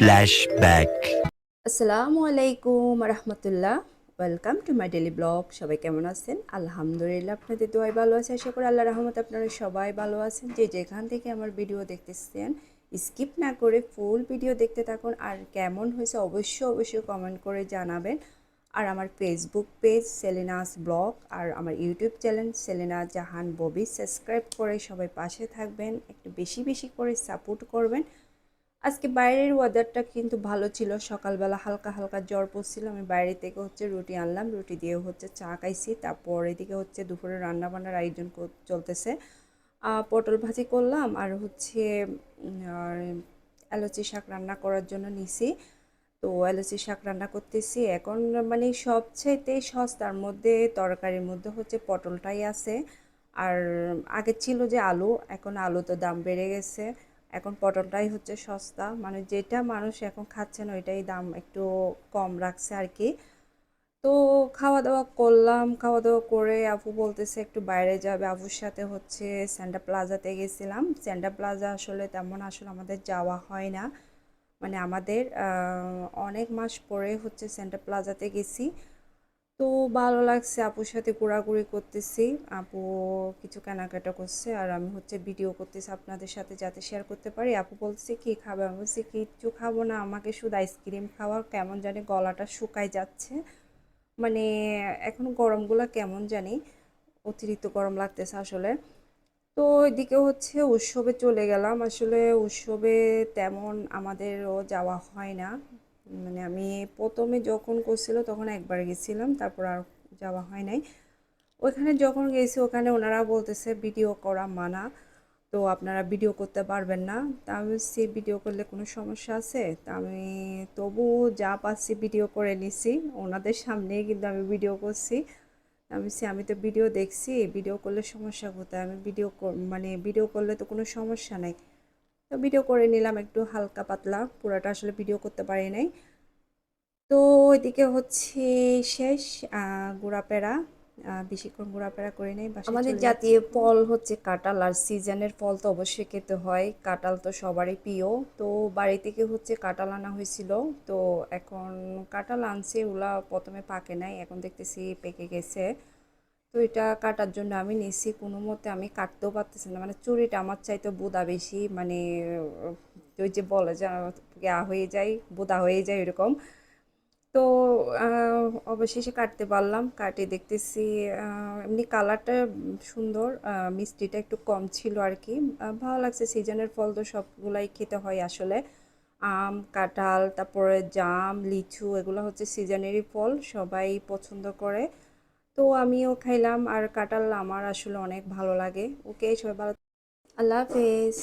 Flashback আসসালামু আলাইকুম রহমতুল্লাহ welcome to my daily blog সবাই কেমন আছেন? আলহামদুলিল্লাহ আপনাদের দোয়াই ভালো আছে আশা করি আল্লাহ রহমত আপনারা সবাই ভালো আছেন। যে যেখান থেকে আমার ভিডিও দেখতেছেন স্কিপ না করে ফুল ভিডিও দেখতে থাকুন। আর কেমন হয়েছে অবশ্যই অবশ্যই কমেন্ট করে জানাবেন। আর আমার ফেসবুক পেজ সেলিনাস ব্লগ আর আমার YouTube channel Selina Jahan Bobby subscribe করে সবাই পাশে থাকবেন, একটু বেশি বেশি করে সাপোর্ট করবেন। আজকে বাইরের ওয়েদারটা কিন্তু ভালো ছিল, সকালবেলা হালকা হালকা জ্বর পড়ছিল। আমি বাইরে থেকে হচ্ছে রুটি আনলাম, রুটি দিয়ে হচ্ছে চা খাইছি। তারপর এদিকে হচ্ছে দুপুরে রান্না বান্নার আয়োজন চলতেছে। পটল ভাজি করলাম, আর হচ্ছে এলাচি শাক রান্না করার জন্য নিছি। তো এলাচি শাক রান্না করতেছি। এখন মানে সবচাইতে সস্তার মধ্যে, তরকারির মধ্যে হচ্ছে পটলটাই আছে। আর আগে ছিল যে আলু, এখন আলু তো দাম বেড়ে গেছে। এখন পটলটাই হচ্ছে সস্তা। মানে যেটা মানুষ এখন খাচ্ছেন ওইটাই দাম একটু কম রাখছে আর কি তো খাওয়া দাওয়া করলাম। খাওয়া দাওয়া করে আপু বলতেছে একটু বাইরে যাবে। আপুর সাথে হচ্ছে স্যান্ডা প্লাজাতে গেছিলাম। স্যান্ডা প্লাজা আসলে তেমন আসলে আমাদের যাওয়া হয় না। মানে আমাদের অনেক মাস পরে হচ্ছে সেন্টার প্লাজাতে গেছি। তো ভালো লাগছে আপুর সাথে ঘোরাঘুরি করতেছি। আপু কিছু কেনাকাটা করছে আর আমি হচ্ছে ভিডিও করতেছি আপনাদের সাথে যাতে শেয়ার করতে পারি। আপু বলছে কি খাবে? আমি বলছি, কিচ্ছু খাব না। আমাকে শুধু আইসক্রিম খাওয়ার কেমন জানি গলাটা শুকায় যাচ্ছে। মানে এখন গরমগুলো কেমন জানি, অতিরিক্ত গরম লাগতেছে আসলে। তো এদিকে হচ্ছে উৎসবে চলে গেলাম। আসলে উৎসবে তেমন আমাদেরও যাওয়া হয় না। মানে আমি প্রথমে যখন করছিল তখন একবার গেছিলাম, তারপর আর যাওয়া হয় নাই। ওইখানে যখন গেছি ওখানে ওনারা বলতেছে, ভিডিও করা মানা। তো আপনারা ভিডিও করতে পারবেন না। তা আমি সে ভিডিও করলে কোনো সমস্যা আছে? তা আমি তবু যা পাচ্ছি ভিডিও করে নিছি। ওনাদের সামনেই কিন্তু আমি ভিডিও করছি। আমি আমি তো ভিডিও দেখছি ভিডিও করলে সমস্যা কোথায়? আমি ভিডিও মানে ভিডিও করলে তো কোনো সমস্যা নাই। তো ভিডিও করে নিলাম একটু হালকা পাতলা পুরাটা আসলে ভিডিও করতে পারি নাই। তো ওইদিকে হচ্ছে শেষ আহ, বেশিক্ষণ ঘোরাফেরা করে নেই আমাদের জাতীয় ফল হচ্ছে কাঁঠাল আর সিজনের ফল তো অবশ্যই খেতে হয়। কাঁঠাল তো সবারই প্রিয়। তো বাড়ি থেকে হচ্ছে কাঁঠাল আনা হয়েছিল। তো এখন কাঁঠাল আনছে ওগুলা প্রথমে পাকে নাই এখন দেখতেছি পেকে গেছে। তো এটা কাটার জন্য আমি নিছি কোনো মতে আমি কাটতেও পারতেছি না। মানে চুরিটা আমার চাইতে বোদা বেশি মানে ওই যে বলে যে হয়ে যায় বোদা হয়ে যায় এরকম। তো অবশেষে কাটতে পারলাম। কাটে দেখতেছি এমনি কালারটা সুন্দর মিষ্টিটা একটু কম ছিল আর কি ভালো লাগছে, সিজনের ফল তো সবগুলাই খেতে হয় আসলে। আম, কাঁঠাল, তারপরে জাম, লিচু, এগুলো হচ্ছে সিজনেরই ফল, সবাই পছন্দ করে। তো আমিও খাইলাম, আর কাঁঠাল আমার আসলে অনেক ভালো লাগে। ওকে, সবাই ভালো আল্লাহ হাফেজ।